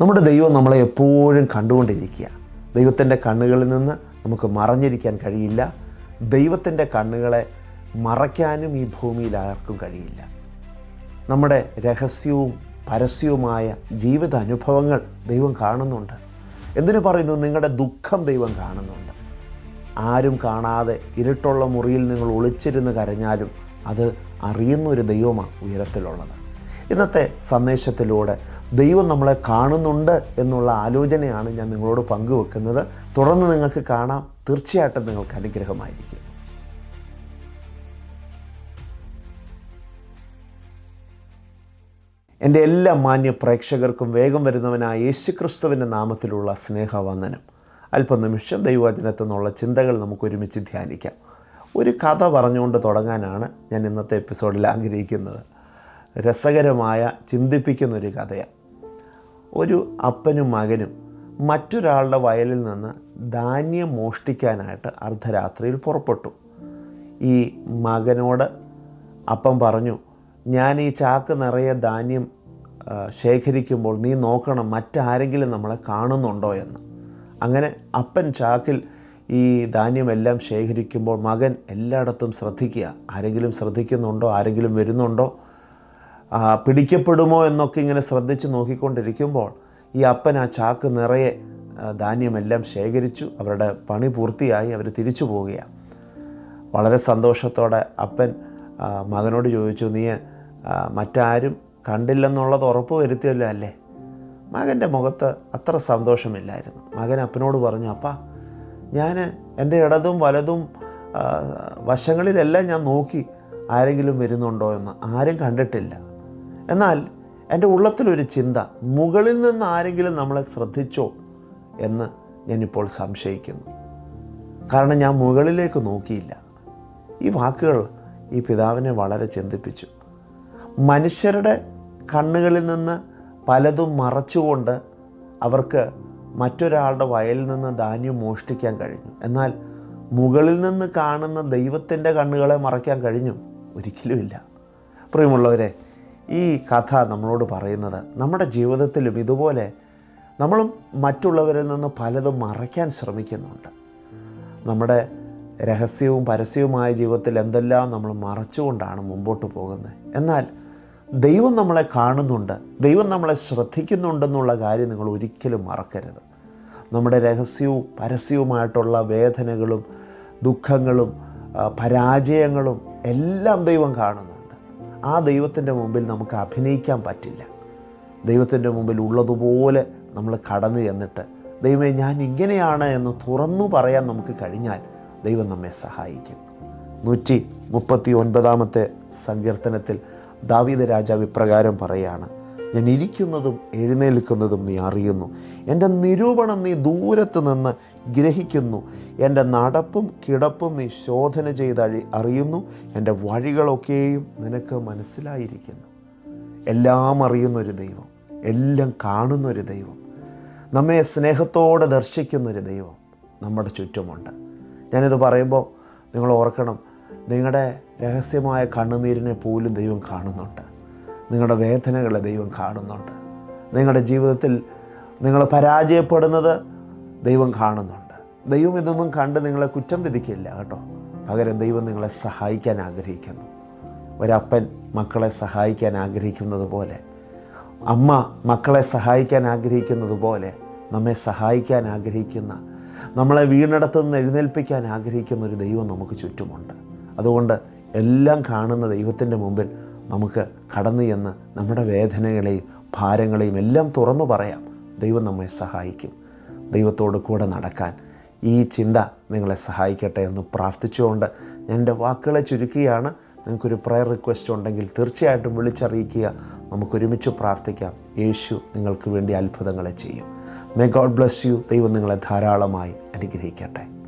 നമ്മുടെ ദൈവം നമ്മളെ എപ്പോഴും കണ്ടുകൊണ്ടിരിക്കുക. ദൈവത്തിന്റെ കണ്ണുകളിൽ നിന്ന് നമുക്ക് മറഞ്ഞിരിക്കാൻ കഴിയില്ല. ദൈവത്തിന്റെ കണ്ണുകളെ മറയ്ക്കാനും ഈ ഭൂമിയിൽ ആർക്കും കഴിയില്ല. നമ്മുടെ രഹസ്യവും പരസ്യവുമായ ജീവിത അനുഭവങ്ങൾ ദൈവം കാണുന്നുണ്ട്. എന്തിനു പറയുന്നു? നിങ്ങളുടെ ദുഃഖം ദൈവം കാണുന്നുണ്ട്. ആരും കാണാതെ ഇരുട്ടുള്ള മുറിയിൽ നിങ്ങൾ ഒളിച്ചിരുന്ന് കരഞ്ഞാലും അത് അറിയുന്ന ഒരു ദൈവമാണ് ഉയരത്തിലുള്ളത്. ഇന്നത്തെ സന്ദേശത്തിലൂടെ ദൈവം നമ്മളെ കാണുന്നുണ്ട് എന്നുള്ള ആലോചനയാണ് ഞാൻ നിങ്ങളോട് പങ്കുവെക്കുന്നത്. തുടർന്ന് നിങ്ങൾക്ക് കാണാം. തീർച്ചയായിട്ടും നിങ്ങൾക്ക് അനുഗ്രഹമായിരിക്കും. എന്റെ എല്ലാ മാന്യ പ്രേക്ഷകർക്കും വേഗം വരുന്നവനായ യേശുക്രിസ്തുവിന്റെ നാമത്തിലുള്ള സ്നേഹവന്ദനം. അല്പനിമിഷം ദൈവവചനത്തിൽ നിന്നുള്ള ചിന്തകൾ നമുക്ക് ഒരുമിച്ച് ധ്യാനിക്കാം. ഒരു കഥ പറഞ്ഞുകൊണ്ട് തുടങ്ങാനാണ് ഞാൻ ഇന്നത്തെ എപ്പിസോഡിൽ ആഗ്രഹിക്കുന്നത്. രസകരമായ ചിന്തിപ്പിക്കുന്നൊരു കഥയാണ്. ഒരു അപ്പനും മകനും മറ്റൊരാളുടെ വയലിൽ നിന്ന് ധാന്യം മോഷ്ടിക്കാനായിട്ട് അർദ്ധരാത്രിയിൽ പുറപ്പെട്ടു. ഈ മകനോട് അപ്പം പറഞ്ഞു ഞാൻ ഈ ചാക്ക് നിറയെ ധാന്യം ശേഖരിക്കുമ്പോൾ നീ നോക്കണം മറ്റാരെങ്കിലും നമ്മളെ കാണുന്നുണ്ടോ എന്ന്. അങ്ങനെ അപ്പൻ ചാക്കിൽ ഈ ധാന്യമെല്ലാം ശേഖരിക്കുമ്പോൾ മകൻ എല്ലായിടത്തും ശ്രദ്ധിക്കുക. ആരെങ്കിലും ശ്രദ്ധിക്കുന്നുണ്ടോ? ആരെങ്കിലും വരുന്നുണ്ടോ? പിടിക്കപ്പെടുമോ എന്നൊക്കെ ഇങ്ങനെ ശ്രദ്ധിച്ച് നോക്കിക്കൊണ്ടിരിക്കുമ്പോൾ ഈ അപ്പൻ ആ ചാക്ക് നിറയെ ധാന്യമെല്ലാം ശേഖരിച്ചു. അവരുടെ പണി പൂർത്തിയായി. അവർ തിരിച്ചു പോവുകയാണ്. വളരെ സന്തോഷത്തോടെ അപ്പൻ മകനോട് ചോദിച്ചു നീ മറ്റാരും കണ്ടില്ലെന്നുള്ളത് ഉറപ്പ് വരുത്തിയല്ലോ അല്ലേ? മകന്റെ മുഖത്ത് അത്ര സന്തോഷമില്ലായിരുന്നു. മകൻ അപ്പനോട് പറഞ്ഞു അപ്പാ ഞാൻ എന്റെ ഇടതും വലതും വശങ്ങളിലെല്ലാം ഞാൻ നോക്കി ആരെങ്കിലും വരുന്നുണ്ടോ എന്ന്. ആരും കണ്ടിട്ടില്ല. എന്നാൽ എന്റെ ഉള്ളത്തിലൊരു ചിന്ത മുകളിൽ നിന്ന് ആരെങ്കിലും നമ്മളെ ശ്രദ്ധിച്ചോ എന്ന് ഞാനിപ്പോൾ സംശയിക്കുന്നു. കാരണം ഞാൻ മുകളിലേക്ക് നോക്കിയില്ല. ഈ വാക്കുകൾ ഈ പിതാവിനെ വളരെ ചിന്തിപ്പിച്ചു. മനുഷ്യരുടെ കണ്ണുകളിൽ നിന്ന് പലതും മറച്ചുകൊണ്ട് അവർക്ക് മറ്റൊരാളുടെ വയലിൽ നിന്ന് ധാന്യം മോഷ്ടിക്കാൻ കഴിഞ്ഞു. എന്നാൽ മുകളിൽ നിന്ന് കാണുന്ന ദൈവത്തിന്റെ കണ്ണുകളെ മറയ്ക്കാൻ കഴിഞ്ഞു. ഒരിക്കലുമില്ല. പ്രിയമുള്ളവരെ ഈ കഥ നമ്മളോട് പറയുന്നത് നമ്മുടെ ജീവിതത്തിലും ഇതുപോലെ നമ്മളും മറ്റുള്ളവരിൽ നിന്ന് പലതും മറയ്ക്കാൻ ശ്രമിക്കുന്നുണ്ട്. നമ്മുടെ രഹസ്യവും പരസ്യവുമായ ജീവിതത്തിൽ എന്തെല്ലാം നമ്മൾ മറച്ചുകൊണ്ടാണ് മുമ്പോട്ട് പോകുന്നത്. എന്നാൽ ദൈവം നമ്മളെ കാണുന്നുണ്ട് ദൈവം നമ്മളെ ശ്രദ്ധിക്കുന്നുണ്ടെന്നുള്ള കാര്യം നിങ്ങൾ ഒരിക്കലും മറക്കരുത്. നമ്മുടെ രഹസ്യവും പരസ്യവുമായിട്ടുള്ള വേദനകളും ദുഃഖങ്ങളും പരാജയങ്ങളും എല്ലാം ദൈവം കാണുന്നുണ്ട് ആ ദൈവത്തിന്റെ മുമ്പിൽ നമുക്ക് അഭിനയിക്കാൻ പറ്റില്ല. ദൈവത്തിന്റെ മുമ്പിൽ ഉള്ളതുപോലെ നമ്മൾ കടന്നു ചെന്നിട്ട് ദൈവമേ ഞാൻ ഇങ്ങനെയാണ് എന്ന് തുറന്നു പറയാൻ നമുക്ക് കഴിഞ്ഞാൽ ദൈവം നമ്മെ സഹായിക്കും. നൂറ്റി മുപ്പത്തി ഒൻപതാമത്തെ സങ്കീർത്തനത്തിൽ ദാവീദ രാജാവ് ഇപ്രകാരം പറയാണ് ഞാൻ ഇരിക്കുന്നതും എഴുന്നേൽക്കുന്നതും നീ അറിയുന്നു. എന്റെ നിരൂപണം നീ ദൂരത്ത് നിന്ന് ഗ്രഹിക്കുന്നു. എന്റെ നടപ്പും കിടപ്പും നീ ശോധന ചെയ്ത് അറിയുന്നു. എന്റെ വഴികളൊക്കെയും നിനക്ക് മനസ്സിലായിരിക്കുന്നു. എല്ലാം അറിയുന്നൊരു ദൈവം. എല്ലാം കാണുന്നൊരു ദൈവം. നമ്മെ സ്നേഹത്തോടെ ദർശിക്കുന്നൊരു ദൈവം നമ്മുടെ ചുറ്റുമുണ്ട്. ഞാനിത് പറയുമ്പോൾ നിങ്ങൾ ഓർക്കണം നിങ്ങളുടെ രഹസ്യമായ കണ്ണുനീരിനെ പോലും ദൈവം കാണുന്നുണ്ട്. നിങ്ങളുടെ വേദനകളെ ദൈവം കാണുന്നുണ്ട്. നിങ്ങളുടെ ജീവിതത്തിൽ നിങ്ങൾ പരാജയപ്പെടുന്നത് ദൈവം കാണുന്നുണ്ട്. ദൈവം ഇതൊന്നും കണ്ട് നിങ്ങളെ കുറ്റം വിധിക്കില്ല കേട്ടോ. പകരം ദൈവം നിങ്ങളെ സഹായിക്കാൻ ആഗ്രഹിക്കുന്നു. ഒരപ്പൻ മക്കളെ സഹായിക്കാൻ ആഗ്രഹിക്കുന്നത് പോലെ അമ്മ മക്കളെ സഹായിക്കാൻ ആഗ്രഹിക്കുന്നത് പോലെ നമ്മെ സഹായിക്കാൻ ആഗ്രഹിക്കുന്ന നമ്മളെ വീണിടത്തുനിന്ന് എഴുന്നേൽപ്പിക്കാൻ ആഗ്രഹിക്കുന്ന ഒരു ദൈവം നമുക്ക് ചുറ്റുമുണ്ട്. അതുകൊണ്ട് എല്ലാം കാണുന്ന ദൈവത്തിന്റെ മുമ്പിൽ നമുക്ക് കടന്നു ചെന്ന് നമ്മുടെ വേദനകളെയും ഭാരങ്ങളെയും എല്ലാം തുറന്നു പറയാം. ദൈവം നമ്മെ സഹായിക്കും. ദൈവത്തോട് കൂടെ നടക്കാൻ ഈ ചിന്ത നിങ്ങളെ സഹായിക്കട്ടെ എന്ന് പ്രാർത്ഥിച്ചുകൊണ്ട് ഞാൻ എന്റെ വാക്കുകളെ ചുരുക്കുകയാണ് നിങ്ങൾക്കൊരു പ്രയർ റിക്വസ്റ്റ് ഉണ്ടെങ്കിൽ തീർച്ചയായിട്ടും വിളിച്ചറിയിക്കുക. നമുക്കൊരുമിച്ച് പ്രാർത്ഥിക്കാം. യേശു നിങ്ങൾക്ക് വേണ്ടി അത്ഭുതങ്ങളെ ചെയ്യും. മേ ഗോഡ് ബ്ലസ് യു ദൈവം നിങ്ങളെ ധാരാളമായി അനുഗ്രഹിക്കട്ടെ.